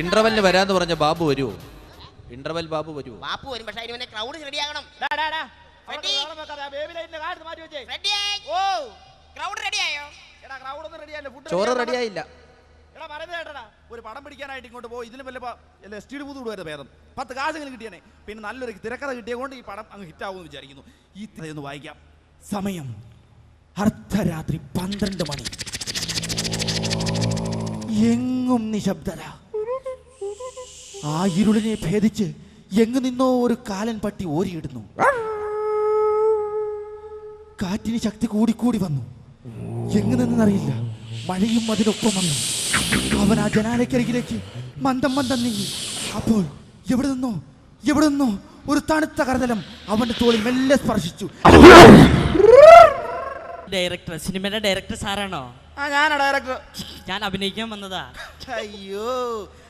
ഇന്റർവെല്ലിന് വരാന്ന് പറഞ്ഞ ബാബു വരുമോ ഇന്റർവെൽ ബാബു വരുമോ ബാപ്പു വരും പക്ഷെ അതിന് ക്രൗഡ് റെഡിയാകണം. റെഡി? വെച്ചേ. റെഡിയായി ഓ. ക്രൗഡ് റെഡിയായോ ചോറ് ready റെഡി ആയില്ല. എടാ പറയുന്നത് കേട്ടടാ. ഒരു പടം പിടിക്കാനായിട്ട് ഇങ്ങോട്ട് പോയി. ഇതിന് വല്ല സ്റ്റീഡ് പുതു വിടുവായിരുന്നു ഭേദം. പത്ത് കാശെങ്കിലും കിട്ടിയനെ. പിന്നെ നല്ലൊരു തിരക്കഥ കിട്ടിയ കൊണ്ട് ഈ പടം അങ്ങ് ഹിറ്റാവുമെന്ന് വിചാരിക്കുന്നു. ഈ തിരയൊന്ന് വായിക്കാം. സമയം അർദ്ധരാത്രി പന്ത്രണ്ട് മണി. എങ്ങും നിശബ്ദത ആ ഇരുളിനെ ഭേദിച്ച് എങ്ങു നിന്നോ ഒരു കാലൻ പട്ടി ഓരിയിടുന്നു. കാറ്റിന് ശക്തി കൂടിക്കൂടി വന്നു. എങ്ങു നിന്നറിയില്ല മഴയും അതിനൊപ്പം വന്നു. അവൻ ആ ജനാലക്കരികിലേക്ക് മന്ദം മന്ദം നീങ്ങി. അപ്പോൾ എവിടെ നിന്നോ എവിടെ നിന്നോ ഒരു തണുത്ത കരതലം അവന്റെ തോളിൽ മെല്ലെ സ്പർശിച്ചു. ഡയറക്ടർ സിനിമയുടെ ഡയറക്ടർ സാറാണോ? ആ ഞാനാ ഡയറക്ടർ ഞാൻ അഭിനയിക്കാൻ വന്നതാ. അയ്യോ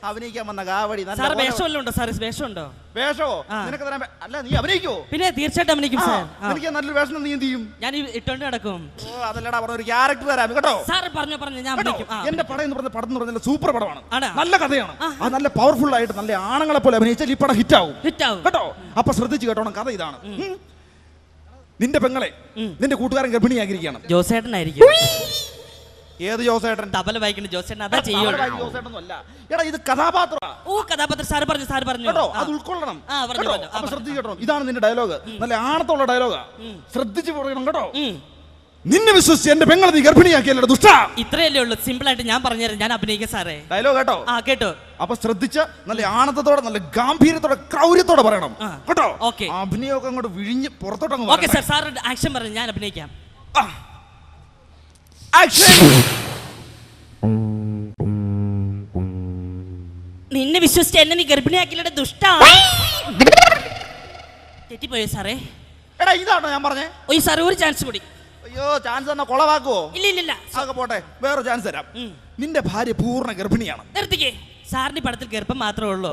അഭിനയിക്കാൻ വന്ന കാവടി നല്ല സാർ വേഷമല്ലോ ഉണ്ടോ? സാർ വേഷമുണ്ടോ? വേഷമോ? ആ. നിനക്ക് തരാൻ പ- അല്ല നീ അഭിനയിക്കോ? പിന്നെ തീർച്ചയായിട്ടും അഭിനയിക്കും സാർ. ആ. എനിക്ക് നല്ലൊരു വേഷം നീ എന്ത് ചെയ്യും? ഞാൻ ഈ ഇട്ടോണ്ട് നടക്കും. ഓ അതല്ലടാ പറഞ്ഞ ഒരു ക്യാരക്ടർ തരാം കേട്ടോ? സാർ പറഞ്ഞു പറഞ്ഞു ഞാൻ കേട്ടോ? അഭിനയിക്കും. ആ. എന്റെ പടം എന്ന് പറഞ്ഞ പടം എന്ന് പറഞ്ഞാൽ സൂപ്പർ പടമാണ്. ആണോ? നല്ല കഥയാണ്. ആ. അത് നല്ല പവർഫുൾ ആയിട്ട് നല്ല ആണുങ്ങളെ പോലെ അഭിനയിച്ചാൽ ഈ പടം ഹിറ്റ് ആവും ഹിറ്റാവും. കേട്ടോ? അപ്പൊ ശ്രദ്ധിച്ച് കേട്ടോണം കഥ ഇതാണ്. ഉം. നിന്റെ പെങ്ങളെ നിന്റെ കൂട്ടുകാരൻ ഗർഭിണിയാക്കിയിരിക്കുകയാണ് ജോസേട്ടനായിരിക്കും. ഏത് ജോസേട്ടൻ? തബല വായിക്കുന്ന ജോസേട്ടൻ അതാ ചെയ്യുള്ളൂ. ജോസേട്ടനൊന്നും അല്ല എടാ ഇത് കഥാപാത്രമാണ് ഓ കഥാപാത്രം. സാർ പറഞ്ഞു സാർ പറഞ്ഞു. കേട്ടോ? അത് ഉൾക്കൊള്ളണം. ആ, പറഞ്ഞു? പറഞ്ഞു. അപ്പൊ ശ്രദ്ധിച്ചോ ഇതാണ് നിന്റെ ഡയലോഗ് നല്ല ആണത്തുള്ള ഡയലോഗാ ശ്രദ്ധിച്ചു പറയണം കേട്ടോ. നിന്നെ വിശ്വസിച്ച് എന്റെ പെങ്ങളെ നീ ഗർഭിണിയാക്കിയല്ലോ ദുഷ്ട? ഇത്രയല്ലേ ഉള്ളൂ. സിമ്പിൾ ആയിട്ട് ഞാൻ പറഞ്ഞുതരാം ഞാൻ അഭിനയിക്കാം സാറേ. ഡയലോഗ് കേട്ടോ? ആ കേട്ടോ. അപ്പൊ ശ്രദ്ധിച്ച് നല്ല ആണത്തോടെ നല്ല ഗാംഭീര്യത്തോടെ ക്രൗര്യത്തോടെ പറയണം. കേട്ടോ? ഓക്കെ അഭിനയമൊക്കെ അങ്ങോട്ട് വിഴിഞ്ഞ് പുറത്തോട്ടങ്ങ് ഓക്കെ സാർ സാർ ആക്ഷൻ പറഞ്ഞു ഞാൻ അഭിനയിക്കാം. ആക്ഷൻ നിന്നെ വിശ്വസിച്ച് എന്നെ നീ ഗർഭിണിയാക്കിയുടെ ദുഷ്ട. തെറ്റിപ്പോയോ സാറേ? എടാ ഇതാണോ ഞാൻ പറഞ്ഞേ? ഒരു സാറേ ഒരു ചാൻസ് കൂടി. അയ്യോ ചാൻസ് തന്നെ കൊളവാക്കുവോ? ഇല്ല ഇല്ല പോട്ടെ വേറെ ചാൻസ് തരാം. നിന്റെ ഭാര്യ പൂർണ ഗർഭിണിയാണ്. നിർത്തിക്കേ. സാറിന്റെ പടത്തിൽ ഗർഭം മാത്രമേ ഉള്ളൂ.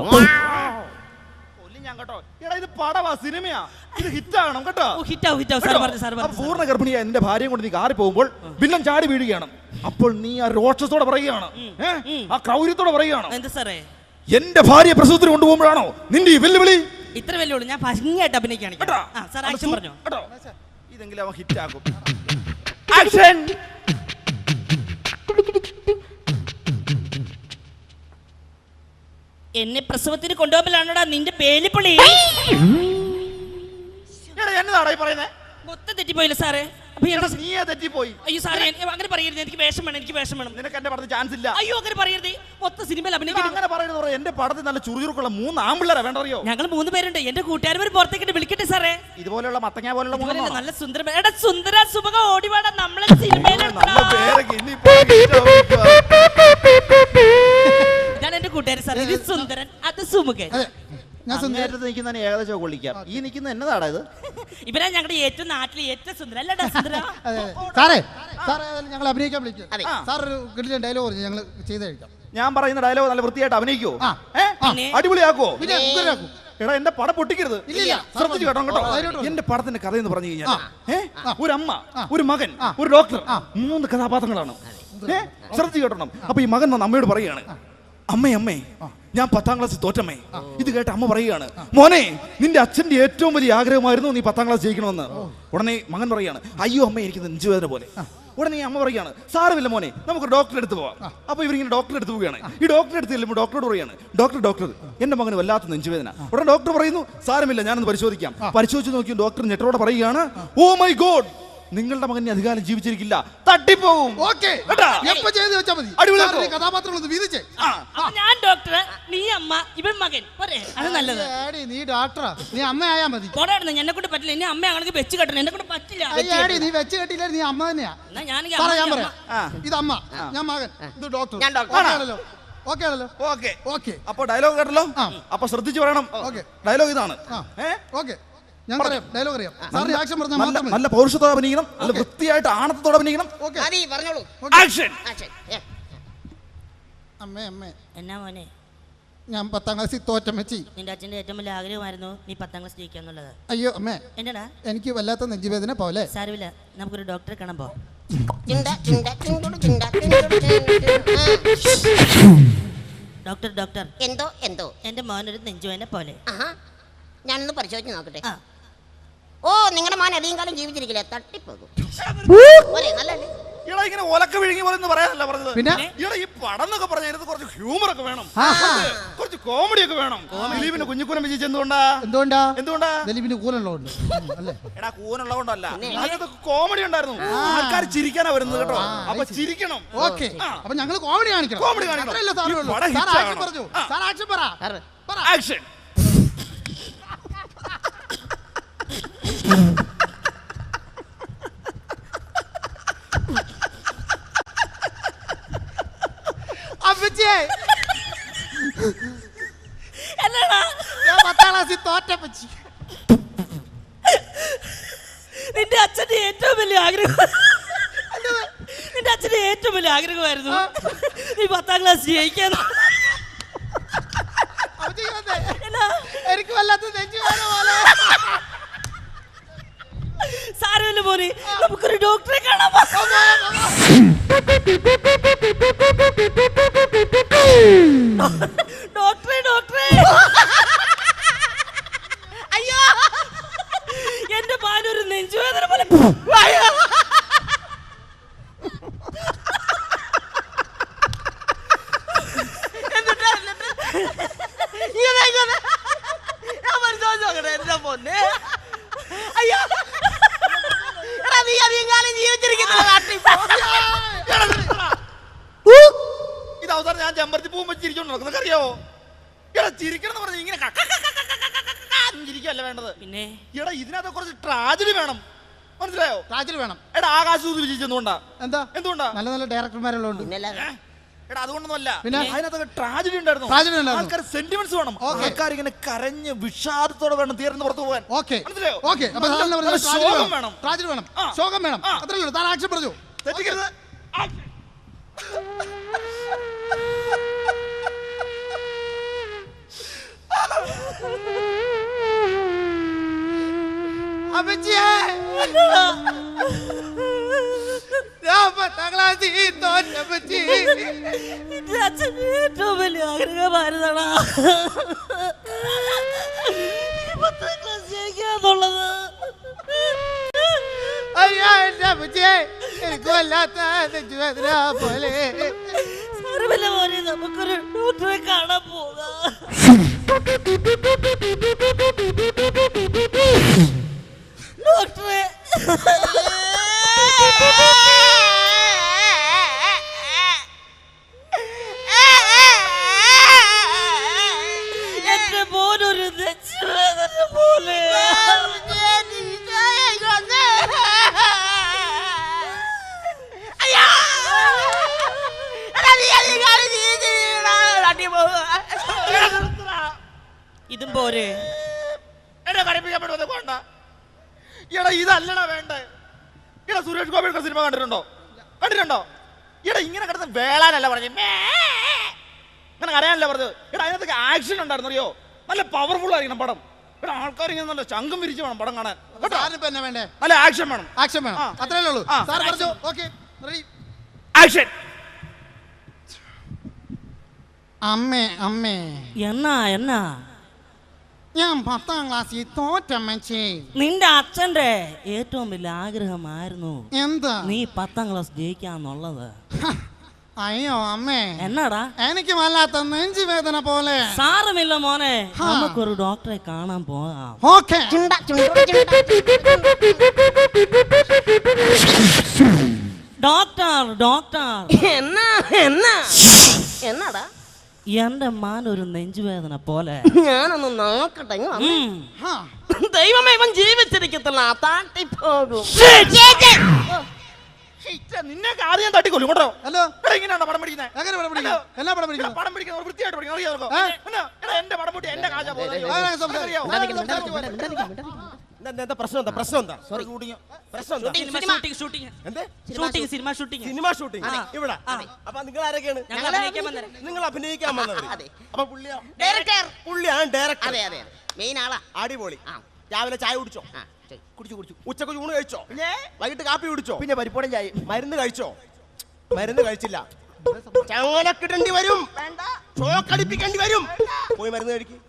ഞാൻ കേട്ടോ. എടാ ഇത് പടവാ സിനിമയാ. ഇത് ഹിറ്റ് ആകണം കേട്ടോ ഹിറ്റാവും ഹിറ്റാവും. സാർ? പറഞ്ഞു സാർ പറഞ്ഞു പൂർണ ഗർഭിണിയായ നിന്റെ ഭാര്യയും കൊണ്ട് നീ കാറി പോകുമ്പോൾ ഭിന്നം ചാടി വീഴുകയാണ്. അപ്പോൾ നീ ആ രോക്ഷത്തോടെ പറയുകയാണ്. ആ ക്രൗര്യത്തോടെ പറയുകയാണ്. എന്താ സാറേ? എന്റെ ഭാര്യ പ്രസവത്തിന് കൊണ്ടുപോകുമ്പോഴാണോ നിന്റെ ഈ വെല്ലുവിളി? ഇത്ര വെല്ലുവിളി. ഞാൻ ഭംഗിയായിട്ട് അഭിനയിക്കാണ് സാർ ആക്ഷൻ പറഞ്ഞു? കേട്ടോ? ഇതെങ്കിലും അവൻ ഹിറ്റ് ആക്കും ആക്ഷൻ! എന്നെ പ്രസവത്തിന് കൊണ്ടുപോകലാണോടാ നിന്റെ പേലിപ്പൊളി എടാ എന്നതാടാ ഈ പറയുന്നേ? മൊത്തം തെറ്റിപ്പോയില്ല സാറേ? അപ്പൊ എടാ എന്താ തെറ്റിപ്പോയി. അയ്യോ സാറേ അങ്ങനെ പറയരുത് എനിക്ക് വേഷം വേണം എനിക്ക് വേഷം വേണം. നിനക്ക് എന്റെ പടത്തിൽ ചാൻസ് ഇല്ല. അയ്യോ അങ്ങനെ പറയരുത്. മൊത്തം സിനിമയിൽ എടാ, അഭിനയിക്കുന്നു അങ്ങനെ പറയരുത് പറയാം എന്റെ പടത്തിൽ നല്ല ചുറുചുറുക്കുള്ള മൂന്ന് ആമ്പിള്ളേരാ വേണ്ട അറിയോ ഞങ്ങൾ മൂന്ന് പേരുണ്ട്. എന്റെ കൂട്ടുകാരന്മാർ പുറത്തേക്കിട്ട് വിളിക്കട്ടെ സാറേ. ഇതുപോലെയുള്ള മത്തങ്ങ പോലുള്ള മൂന്ന് നല്ല സുന്ദര എടാ സുന്ദര സുഭക ഓടിവാടാ നമ്മളെ സിനിമയിലുണ്ടോ. ഇതാണ് എന്റെ കൂട്ടുകാരൻ സാറേ. ഇത് സുന്ദരൻ. അത് സുമുഖൻ. അതെ. ഞാൻ സുന്ദരത്ത് നിൽക്കുന്ന നിൽക്കുന്നതിന് ഏകദേശം കൊള്ളിക്കാം ഈ നിൽക്കുന്ന എന്നതാടാ ഇത്? ഇവരാ ഞങ്ങളുടെ ഏറ്റവും നാട്ടിലെ ഏറ്റവും സുന്ദരൻ അല്ലടാ സുന്ദര. സാറേ സാറേ ഞങ്ങൾ അഭിനയിക്കാൻ വിളിക്കും. അതെ. സാർ ഒരു കിട്ടിയ ഡയലോഗ് പറഞ്ഞു ഞങ്ങൾ ചെയ്ത് കഴിക്കാം ഞാൻ പറയുന്ന ഡയലോഗ് നല്ല വൃത്തിയായിട്ട് അഭിനയിക്കോ? അടിപൊളിയാക്കോ? എടാ എന്റെ പടം പൊട്ടിക്കരുത്. ഇല്ല, ഇല്ല. ശ്രദ്ധിച്ചു കേട്ടോ. കേട്ടോ എന്റെ പടത്തിന്റെ കഥ എന്ന് പറഞ്ഞു കഴിഞ്ഞാൽ ഒരു അമ്മ ഒരു മകൻ ഒരു ഡോക്ടർ മൂന്ന് കഥാപാത്രങ്ങളാണ്? ശ്രദ്ധിച്ചു കേട്ടോ അപ്പൊ ഈ മകൻ വന്ന് അമ്മയോട് പറയുകയാണ് അമ്മേ അമ്മേ ഞാൻ പത്താം ക്ലാസ് തോറ്റമ്മേ. ഇത് കേട്ട അമ്മ പറയുകയാണ് മോനെ നിന്റെ അച്ഛന്റെ ഏറ്റവും വലിയ ആഗ്രഹമായിരുന്നു നീ പത്താം ക്ലാസ് ജയിക്കണമെന്ന്. ഉടനെ മകൻ പറയുകയാണ് അയ്യോ അമ്മ എനിക്ക് നെഞ്ചുവേദന പോലെ. ഉടനെ അമ്മ പറയുകയാണ് സാരമില്ല മോനെ നമുക്ക് ഡോക്ടറെ അടുത്ത് പോവാം. അപ്പൊ ഇവരിങ്ങനെ ഡോക്ടറെ അടുത്ത് പോവുകയാണ്. ഈ ഡോക്ടറെ അടുത്ത് ചെല്ലുമ്പോൾ ഡോക്ടറോട് പറയാണ് ഡോക്ടർ ഡോക്ടർ എന്റെ മകന് വല്ലാത്ത നെഞ്ചുവേദന ഉടനെ ഡോക്ടർ പറയുന്നു സാരമില്ല ഞാനൊന്ന് പരിശോധിക്കാം. പരിശോധിച്ച് നോക്കി ഡോക്ടർ ഞെട്ടറോടെ പറയുകയാണ് ഓ മൈ ഗോഡ് നിങ്ങളുടെ മകൻ അധികാരം ജീവിച്ചിരിക്കില്ല. തട്ടിപ്പോവും. ഓക്കെ. കേട്ടാ? എപ്പോ ചെയ്ത് മതി? വീതിച്ചേ. ഞാൻ ഡോക്ടർ നീ അമ്മ ഇവൻ മകൻ. പോരെ അത് നല്ലത്. ആടി നീ ഡോക്ടറാ. നീ അമ്മയായാ മതി. പോടായിരുന്നു എന്നെ കൊണ്ട് പറ്റില്ല. ഇനി അമ്മയാണെങ്കിൽ വെച്ച് കെട്ടണം. എന്നെ കൊണ്ട് പറ്റില്ല. ആടി നീ വെച്ച് കെട്ടില്ല നീ അമ്മ തന്നെയാ. ഞാൻ പറയാം. ആ. ഇത് അമ്മ ഞാൻ മകൻ. ഇത് ഡോക്ടർ. ഞാൻ ഡോക്ടർ. ഓക്കെ ആണല്ലോ? അപ്പൊ ഡയലോഗ് കേട്ടല്ലോ. അപ്പൊ ശ്രദ്ധിച്ചു പറയണം. ഓക്കെ. ഡയലോഗ് ഇതാണ്. ഓക്കെ. ഞാൻ ഡയലോഗ് അറിയാം. ആക്ഷൻ പറഞ്ഞാൽ നല്ല മാത്രം മതി. നല്ല പൗരുഷത്തോടെ അഭിനയിക്കണം നല്ല വൃത്തിയായിട്ട് ആണത്തോടെ അഭിനയിക്കണം. പറഞ്ഞോളൂ. ആക്ഷൻ. ആക്ഷൻ. അമ്മേ അമ്മേ. എന്നാ മോനെ? ഞാൻ പത്താം ക്ലാസ്സിൽ തോറ്റമ്മച്ചി നിന്റെ അച്ഛന്റെ ഏറ്റവും വലിയ ആഗ്രഹമായിരുന്നു നീ പത്താം ക്ലാസ് ജയിക്കുക എന്നുള്ളത്. അയ്യോ അമ്മേ. എന്നാടാ എനിക്ക് വല്ലാത്ത നെഞ്ചുവേദന പോലെ. സാരമില്ല നമുക്കൊരു ഡോക്ടറെ കാണാൻ പോ. ഡോക്ടർ ഡോക്ടർ എന്തോ എന്തോ. എന്റെ മോനൊരു നെഞ്ചുവേദന പോലെ. ഞാനൊന്ന് പരിശോധിച്ച് നോക്കട്ടെ. ഓ നിങ്ങളുടെ മോൻ അധികം കാലം ജീവിച്ചിരിക്കില്ല? തട്ടിപ്പോകും. പോരെ ഇയാളെ ഇങ്ങനെ ഒലക്ക വിഴുങ്ങി പോലെ എന്ന് പറയാനല്ല പറഞ്ഞത്. പിന്നെ? ഇയാളെ ഈ പടം എന്നൊക്കെ പറഞ്ഞ അതിനകത്ത് കുറച്ച് ഹ്യൂമർ ഒക്കെ വേണം. ആ. കുറച്ച് കുറച്ച് കോമഡി ഒക്കെ വേണം. ദിലീപിന്റെ കുഞ്ഞിക്കുരം വിജയിച്ച് എന്തുകൊണ്ടാ എന്തുകൊണ്ടാ? എന്തുകൊണ്ടാ? ദിലീപിന് കൂലുള്ളതുകൊണ്ട് അല്ലേ? എടാ കൂനുള്ളതുകൊണ്ടല്ല അതിനകത്ത് കോമഡി ഉണ്ടായിരുന്നു. ആൾക്കാർ ചിരിക്കാനാ വരുന്നത് കേട്ടോ. അപ്പൊ ചിരിക്കണം. ഓക്കെ. ആ. അപ്പൊ ഞങ്ങൾ കോമഡി കാണിക്കണം. Comedy കാണിക്കണം. അത്രയല്ലേ ഈ സാർ ആക്ഷൻ ആകണം. പറഞ്ഞു. ആ. സാർ ആക്ഷൻ പറ. സാറ്. പറ. ആക്ഷൻ അപ്പച്ചേ എന്നാടാ? ഞാൻ പത്താം ക്ലാസ്സിൽ തോറ്റപ്പച്ചി നിന്റെ അച്ഛന്റെ ഏറ്റവും വലിയ ആഗ്രഹം നിന്റെ അച്ഛന്റെ ഏറ്റവും വലിയ ആഗ്രഹമായിരുന്നു നീ പത്താം ക്ലാസ് ജയിക്കാൻ. എനിക്ക് വല്ലാത്ത നെഞ്ചു പോലെ. സാരമില്ല പോലെ നമുക്കൊരു ഡോക്ടറെ കാണാൻ. ഡോക്ടറെ ഡോക്ടറെ. അയ്യോ. എന്റെ പാലൊരു നെഞ്ചുവേദന പോലെ ഇങ്ങനെ ഇങ്ങനെ ഞാൻ പരിശോധിച്ച് നോക്കട്ടെ എന്റെ പൊന്നെ അയ്യോ എടാ നീ അധികം കാലം ജീവിച്ചിരിക്കുന്നില്ല ഇത് അവസാനം ഞാൻ ചെമ്പരത്തി പോകുമ്പോ ചിരിച്ചോണ്ട് നടക്കുന്നത് എടാ ചിരിക്കണം പറഞ്ഞു ഇങ്ങനെ ചിരിക്കല്ല വേണ്ടത് പിന്നെ എടാ ഇതിനകത്ത് കുറച്ച് ട്രാജഡി വേണം മനസ്സിലായോ ട്രാജഡി വേണം എടാ ആകാശ എന്തുകൊണ്ടാ എന്താ എന്തുകൊണ്ടാ നല്ല നല്ല ഡയറക്ടർമാരുള്ളതുകൊണ്ട് എടാ അതുകൊണ്ടൊന്നുമല്ല പിന്നെ? അതിനകത്തൊക്കെ ട്രാജഡി ഉണ്ടായിരുന്നു Tragedy ഉണ്ടായിരുന്നു. ആൾക്കാർ സെന്റിമെന്റ്സ് വേണം Okay. ആൾക്കാർ ഇങ്ങനെ കരഞ്ഞ് വിഷാദത്തോടെ വേണം തീർന്ന് പുറത്തു പോകാൻ ഓക്കെ മനസ്സിലായോ? ഓക്കെ അപ്പൊ നല്ല- സാറിന് നല്ല പറഞ്ഞത് ട്രാജഡി ശോകം വേണം വേണം. ട്രാജഡി വേണം ആ. ശോകം വേണം ആ. അത്രേ ഉള്ളൂ താൻ ആക്ഷൻ പറഞ്ഞു തെറ്റിക്കരുത് അപ്പച്ചിയേ പത്താം ക്ലാസ്സിൽ തോറ്റപ്പച്ചി. നിന്റെ അച്ഛന്റെ ഏറ്റവും വലിയ ആഗ്രഹമായിരുന്നടാ. പത്താം ക്ലാസ് ജയിക്കാന്നുള്ളത് അയ്യോ എന്റെ അപ്പച്ചിയെ എനിക്ക് വല്ലാത്ത നെഞ്ചുവേദന പോലെ. സാരമില്ല മോനെ നമുക്കൊരു ഡോക്ടറെ കാണാൻ പോകാം. ഡോക്ടറെ എന്നെ കരപ്പിക്കാൻ പറ്റുന്നത് വേണ്ട എടാ ഇതല്ലടാ വേണ്ടേ എടാ സുരേഷ് ഗോപിയുടെ സിനിമ കണ്ടിട്ടുണ്ടോ? കണ്ടിട്ടുണ്ടോ? എടാ ഇങ്ങനെ കിടന്ന് വേളാനല്ല പറഞ്ഞു ഇങ്ങനെ കരയാനല്ല പറഞ്ഞത്. എടാ അതിനകത്തൊക്കെ ആക്ഷൻ ഉണ്ടായിരുന്നു അറിയോ? നല്ല പവർഫുൾ ആയിരിക്കണം പടം. എടാ ആൾക്കാർ ഇങ്ങനെ നല്ല ചങ്കം വിരിച്ച് വേണം പടം കാണാൻ. എന്നാ വേണ്ടേ? നല്ല ആക്ഷൻ വേണം. ആക്ഷൻ വേണം. അത്രേ ഉള്ളൂ. സാർ പറഞ്ഞു. ഓക്കെ. റെഡി ആക്ഷൻ അമ്മേ അമ്മേ. എന്നാ എന്നാ? ഞാൻ പത്താം ക്ലാസ്സിൽ തോറ്റമ്മച്ചി. നിന്റെ അച്ഛന്റെ ഏറ്റവും വലിയ ആഗ്രഹമായിരുന്നു എന്താ? നീ പത്താം ക്ലാസ് ജയിക്കാന്നുള്ളത്. അയ്യോ അമ്മേ. എന്നാടാ? എനിക്ക് വല്ലാത്ത നെഞ്ചുവേദന പോലെ. സാരമില്ല മോനെ. നമുക്കൊരു ഡോക്ടറെ കാണാൻ പോകാം. ഓക്കെ. ചുണ്ട ചുണ്ട. Doctor doctor. എന്നാ എന്നാ? എന്നാടാ? എന്റെ മാൻ ഒരു നെഞ്ചുവേദന പോലെ ഞാനൊന്ന് നോക്കട്ടെ ഇങ്ങ് വന്നേ. ദൈവമേ ഇവൻ ജീവിച്ചിരിക്കത്തില്ല താട്ടിപ്പോകും നിന്നെ ആദ്യം തട്ടിക്കൊല്ലും കേട്ടോ ഹലോ എടാ ഇങ്ങനെയാണോ പടം പിടിക്കുന്നത് എങ്ങനെ പടം പിടിക്കുന്നത് എന്നാ പടം പിടിക്കുന്നത് പടം പിടിക്കുന്ന ഒരു വൃത്തിയായിട്ട് പിടിക്കണം അറിയാമോ നിനക്ക്? ഏ? എന്നാ? എടാ, എന്റെ പടം പൊട്ടി എന്റെ കാശാ പോകുന്നത് അറിയോ? ആ, സംസാരിക്ക്. മിണ്ടാതിരിക്ക്, മിണ്ടാതിരിക്ക്, മിണ്ടാതിരിക്ക്, എന്താ എന്താ പ്രശ്നം എന്താ? പ്രശ്നം എന്താ? ഷൂട്ടിംഗ് പ്രശ്നം എന്താ? സിനിമ ഷൂട്ടിംഗ് ഷൂട്ടിംഗ് എന്ത്? Shooting cinema shooting cinema shooting. ഇവിടെ. അപ്പൊ നിങ്ങൾ ആരൊക്കെയാണ്. നിങ്ങൾ അഭിനയിക്കാൻ. അപ്പൊ പുള്ളിയാ ഡയറക്ടർ പുള്ളിയാണ് ഡയറക്ടർ അതെ അതെ മെയിൻ ആളാ. അടിപൊളി. ആ. രാവിലെ ചായ കുടിച്ചോ. കുടിച്ചു കുടിച്ചു. ഉച്ചയ്ക്ക് ഊണ് കഴിച്ചോ? പിന്നെ? വൈകിട്ട് കാപ്പി കുടിച്ചോ? പിന്നെ പരിപ്പോടം ചായ മരുന്ന് കഴിച്ചോ? മരുന്ന് കഴിച്ചില്ല. ചങ്ങലക്കിടേണ്ടി വരും. ഷോക്കടിപ്പിക്കേണ്ടി വരും. പോയി മരുന്ന് കഴിക്കും.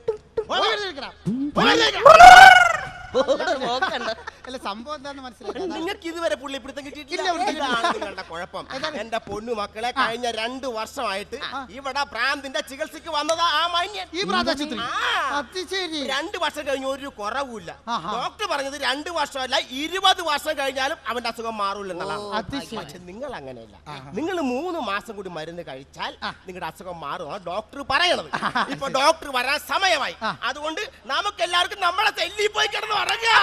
നോക്കണ്ട അല്ല സംഭവം എന്താന്ന് മനസ്സിലായി. നിങ്ങൾക്ക് ഇതുവരെ പുള്ളിപ്പിടുത്തം കിട്ടിയിട്ടില്ല. ഇല്ല, പിടുത്തം ഇതാണ് നിങ്ങളുടെ കുഴപ്പം. എന്റെ പൊണ്ണു മക്കളെ കഴിഞ്ഞ രണ്ടു വർഷമായിട്ട് ഇവിടെ ഭ്രാന്തിന്റെ ചികിത്സക്ക് വന്നതാ ആ മാന്യൻ ഈ പ്രാദേശിത്രി ആ. അത് ശരി. രണ്ട് വർഷം കഴിഞ്ഞ് ഒരു കുറവുമില്ല. ആഹാ. ഡോക്ടർ പറഞ്ഞത് രണ്ട് വർഷമല്ല ഇരുപത് വർഷം കഴിഞ്ഞാലും അവന്റെ അസുഖം മാറൂല അത് ശരി. പക്ഷെ നിങ്ങൾ അങ്ങനെയല്ല. നിങ്ങൾ മൂന്ന് മാസം കൂടി മരുന്ന് കഴിച്ചാൽ നിങ്ങളുടെ അസുഖം മാറും ഡോക്ടർ പറയണത്. ഇപ്പൊ ഡോക്ടർ വരാൻ സമയമായി. അതുകൊണ്ട് നമുക്ക് എല്ലാവർക്കും നമ്മളെ തെല്ലി പോയി കിടന്ന് ഉറങ്ങാം.